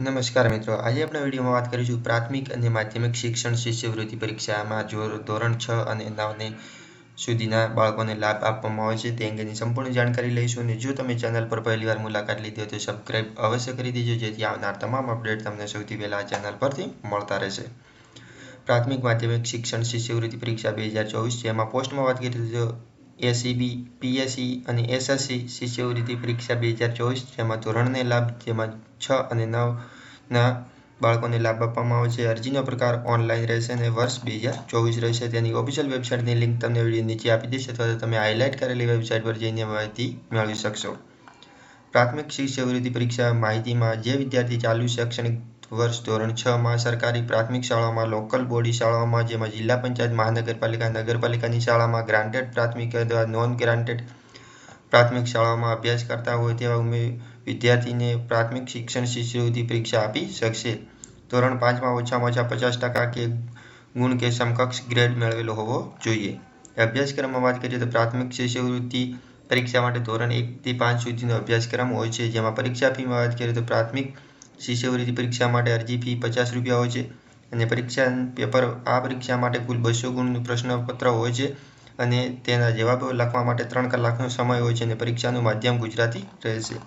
નમસ્કાર મિત્રો. આજે આપણે વિડીયોમાં વાત કરીશું પ્રાથમિક અને માધ્યમિક શિક્ષણ શિષ્યવૃત્તિ પરીક્ષામાં જો ધોરણ છ અને નવને સુધીના બાળકોને લાભ આપવામાં આવે છે તે અંગેની સંપૂર્ણ જાણકારી લઈશું અને જો તમે ચેનલ પર પહેલીવાર મુલાકાત લીધી હોય તો સબસ્ક્રાઇબ અવશ્ય કરી દેજો, જેથી આવનાર તમામ અપડેટ તમને સૌથી પહેલાં ચેનલ પરથી મળતા રહેશે. પ્રાથમિક માધ્યમિક શિક્ષણ શિષ્યવૃત્તિ પરીક્ષા બે હજાર ચોવીસ જેમાં પોસ્ટમાં વાત કરી તો એસીબી પીએસસી અને એસએસસી શિષ્યવૃત્તિ પરીક્ષા બે હજાર ચોવીસ, જેમાં ધોરણને લાભ, જેમાં છ અને નવના બાળકોને લાભ આપવામાં આવે છે. અરજીનો પ્રકાર ઓનલાઈન રહેશે અને વર્ષ બે હજાર ચોવીસ રહેશે. તેની ઓફિશિયલ વેબસાઇટની લિંક તમને વીડિયો નીચે આપી દઈશ અથવા તો તમે હાઇલાઇટ કરેલી વેબસાઇટ પર જઈને માહિતી મેળવી શકશો. પ્રાથમિક શિષ્યવૃત્તિ પરીક્ષા માહિતીમાં જે વિદ્યાર્થી ચાલુ શૈક્ષણિક વર્ષ ધોરણ છ માં સરકારી પ્રાથમિક શાળાઓમાં લોકલ બોડી શાળાઓમાં, જેમાં જિલ્લા પંચાયત, મહાનગરપાલિકા, નગરપાલિકાની શાળામાં ગ્રાન્ટેડ પ્રાથમિક અથવા નોન ગ્રાન્ટેડ પ્રાથમિક શાળાઓમાં અભ્યાસ કરતા હોય તેવા વિદ્યાર્થીને પ્રાથમિક શિક્ષણ શિષ્યવૃત્તિ પરીક્ષા આપી શકશે. ધોરણ પાંચમાં ઓછામાં ઓછા પચાસ ટકા કે ગુણ કે સમકક્ષ ગ્રેડ મેળવેલો હોવો જોઈએ. અભ્યાસક્રમમાં વાત કરીએ તો પ્રાથમિક શિષ્યવૃત્તિ પરીક્ષા માટે ધોરણ એકથી પાંચ સુધીનો અભ્યાસક્રમ હોય છે. જેમાં પરીક્ષા ફીમાં વાત કરીએ તો પ્રાથમિક શિષ્યવૃત્તિ પરીક્ષા માટે અરજી ફી પચાસ રૂપિયા હોય છે અને પરીક્ષા પેપર આ પરીક્ષા માટે કુલ બસો ગુણનું પ્રશ્નપત્ર હોય છે અને તેના જવાબો લખવા માટે ત્રણ કલાકનો સમય હોય છે અને પરીક્ષાનું માધ્યમ ગુજરાતી રહેશે.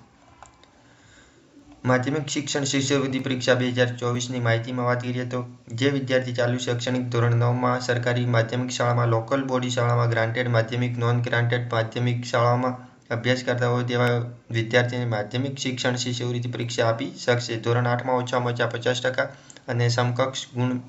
માધ્યમિક શિક્ષણ શિષ્યવૃત્તિ પરીક્ષા બે હજાર ચોવીસની માહિતીમાં વાત કરીએ તો જે વિદ્યાર્થી ચાલુ શૈક્ષણિક ધોરણ નવમાં સરકારી માધ્યમિક શાળામાં, લોકલ બોડી શાળામાં ગ્રાન્ટેડ માધ્યમિક નોન ગ્રાન્ટેડ માધ્યમિક શાળામાં અભ્યાસ કરતા હોય તેવા વિદ્યાર્થીને માધ્યમિક શિક્ષણ શિષ્યવૃત્તિ પરીક્ષા આપી શકશે. ધોરણ આઠમાં ઓછામાં ઓછા પચાસ ટકા અને સમકક્ષ ગુણ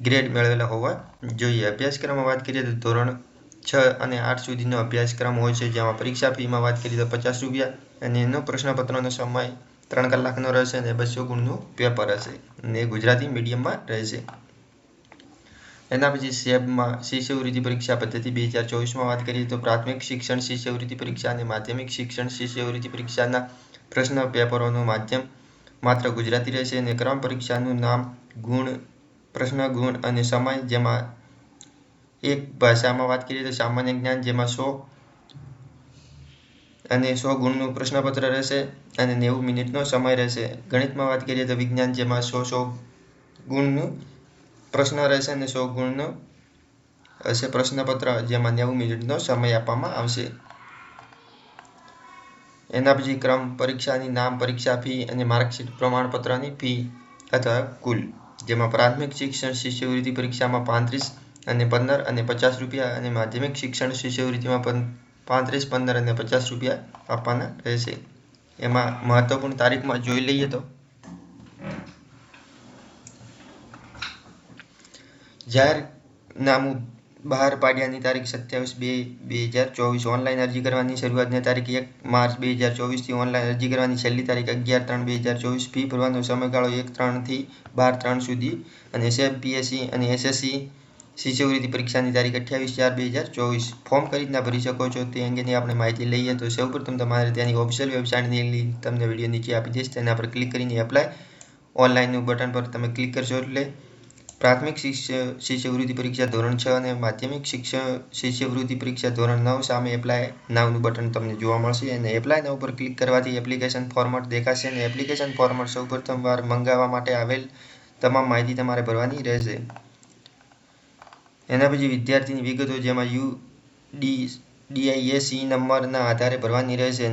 ગ્રેડ મેળવેલા હોવા જોઈએ. અભ્યાસક્રમમાં વાત કરીએ તો ધોરણ છ અને આઠ સુધીનો અભ્યાસક્રમ હોય છે, જેમાં પરીક્ષા ફીમાં વાત કરીએ તો પચાસ રૂપિયા અને એનો પ્રશ્નપત્રનો સમય ત્રણ કલાકનો રહેશે અને બસો ગુણનું પેપર હશે. અને ગુજરાતી મીડિયમમાં રહેશે. એના પછી સેબમાં શિષ્યવૃત્તિ પરીક્ષા પદ્ધતિ બે હજાર ચોવીસમાં વાત કરીએ તો પ્રાથમિક શિક્ષણ શિષ્યવૃત્તિ પરીક્ષા અને માધ્યમિક શિક્ષણ શિષ્યવૃત્તિ પરીક્ષાના પ્રશ્ન પેપરોનું માધ્યમ માત્ર ગુજરાતી રહેશે અને ક્રમ પરીક્ષાનું નામ ગુણ, પ્રશ્ન ગુણ અને સમય જેમાં એક ભાષામાં વાત કરીએ તો સામાન્ય જ્ઞાન જેમાં સો અને સો ગુણનું પ્રશ્નપત્ર રહેશે અને નેવું મિનિટનો સમય રહેશે. ગણિતમાં વાત કરીએ તો વિજ્ઞાન જેમાં સો સો ગુણનું પ્રશ્ન રહેશે અને સો ગુણનો હશે પ્રશ્નપત્ર જેમાં નેવું મિનિટનો સમય આપવામાં આવશે. એના પછી ક્રમ પરીક્ષાની નામ, પરીક્ષા ફી અને માર્કશીટ પ્રમાણપત્રની ફી અથવા કુલ, જેમાં પ્રાથમિક શિક્ષણ શિષ્યવૃત્તિ પરીક્ષામાં પાંત્રીસ અને પંદર અને પચાસ રૂપિયા અને માધ્યમિક શિક્ષણ શિષ્યવૃત્તિમાં પણ પાંત્રીસ, પંદર અને પચાસ રૂપિયા આપવાના રહેશે. એમાં મહત્વપૂર્ણ તારીખમાં જોઈ લઈએ તો જાહેરનામું બહાર પાડ્યાની તારીખ સત્યાવીસ બે બે હજાર ચોવીસ. ઓનલાઈન અરજી કરવાની શરૂઆતની તારીખ એક માર્ચ બે હજાર ચોવીસથી ઓનલાઈન અરજી કરવાની છેલ્લી તારીખ અગિયાર ત્રણ બે હજાર ચોવીસ. ફી ભરવાનો સમયગાળો એક ત્રણથી બાર ત્રણ સુધી. અને સેબ પીએસસી અને એસએસસી શિષ્યવૃત્તિ પરીક્ષાની તારીખ અઠ્યાવીસ ચાર બે હજાર ચોવીસ. ફોર્મ કઈ રીતના ભરી શકો છો તે અંગેની આપણે માહિતી લઈએ તો સૌપ્રથમ તમારે ત્યાંની ઓફિશિયલ વેબસાઇટની લિંક તમને વીડિયો નીચે આપી દઈશ. તેના પર ક્લિક કરીને એપ્લાય ઓનલાઈનનું બટન પર તમે ક્લિક કરશો એટલે પ્રાથમિક શિષ્ય, શિષ્યવૃત્તિ પરીક્ષા ધોરણ છ અને માધ્યમિક શિક્ષણ, શિષ્યવૃત્તિ પરીક્ષા ધોરણ નવ સામે એપ્લાય નાવનું બટન તમને જોવા મળશે અને એપ્લાય નાવ પર ક્લિક કરવાથી એપ્લિકેશન ફોર્મેટ દેખાશે અને એપ્લિકેશન ફોર્મેટ સૌપ્રથમ વાર મંગાવવા માટે આવેલ તમામ માહિતી તમારે ભરવાની રહેશે. એના પછી વિદ્યાર્થીની વિગતો જેમાં યુ ડી ડીઆઈએસઈ નંબરના આધારે ભરવાની રહેશે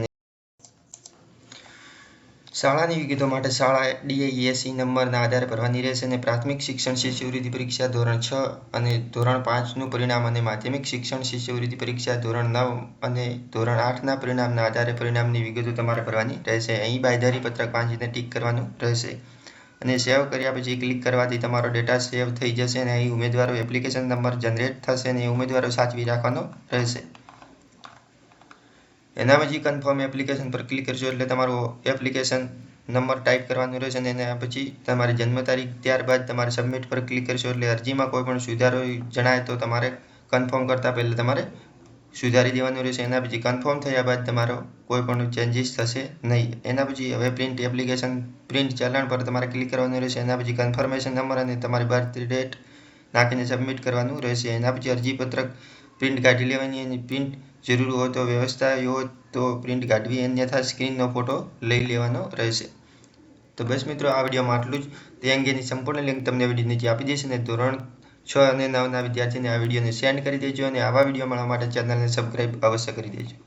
શાળાની વિગતો માટે શાળા ડીઆઈએસઈ નંબરના આધારે ભરવાની રહેશે અને પ્રાથમિક શિક્ષણ શિષ્યવૃત્તિ પરીક્ષા ધોરણ છ અને ધોરણ પાંચનું પરિણામ અને માધ્યમિક શિક્ષણ શિષ્યવૃત્તિ પરીક્ષા ધોરણ નવ અને ધોરણ આઠના પરિણામના આધારે પરિણામની વિગતો તમારે ભરવાની રહેશે. અહીં બાયધારી પત્રક વાંચીને ટીક કરવાનું રહેશે અને સેવ કર્યા પછી ક્લિક કરવાથી તમારો ડેટા સેવ થઈ જશે અને અહીં ઉમેદવારો એપ્લિકેશન નંબર જનરેટ થશે અને ઉમેદવારો સાચવી રાખવાનો રહેશે. એના પછી કન્ફર્મ એપ્લિકેશન પર ક્લિક કરશો એટલે તમારો એપ્લિકેશન નંબર ટાઈપ કરવાનો રહેશે અને એના પછી તમારી જન્મ તારીખ ત્યારબાદ તમારે સબમિટ પર ક્લિક કરશો એટલે અરજીમાં કોઈ પણ સુધારો જણાય તો તમારે કન્ફર્મ કરતાં પહેલાં તમારે સુધારી દેવાનું રહેશે. એના પછી કન્ફર્મ થયા બાદ તમારો કોઈ પણ ચેન્જીસ થશે નહીં. એના પછી હવે પ્રિન્ટ એપ્લિકેશન પ્રિન્ટ ચલણ પર તમારે ક્લિક કરવાનું રહેશે. એના પછી કન્ફર્મેશન નંબર અને તમારી બર્થ ડેટ નાખીને સબમિટ કરવાનું રહેશે. એના પછી અરજીપત્રક પ્રિન્ટ કાઢી લેવાની અને પ્રિન્ટ જરૂર હોય તો વ્યવસ્થા હોય તો પ્રિન્ટ કાઢવી અન્યથા સ્ક્રીનનો ફોટો લઈ લેવાનો રહેશે. તો બસ મિત્રો, આ વિડીયોમાં આટલું જ. તે અંગેની સંપૂર્ણ લિંક તમને વીડિયો નીચે આપી દઈશ અને ધોરણ છ અને નવના વિદ્યાર્થીને આ વિડીયોને સેન્ડ કરી દેજો અને આવા વીડિયો મળવા માટે ચેનલને સબસ્ક્રાઈબ અવશ્ય કરી દેજો.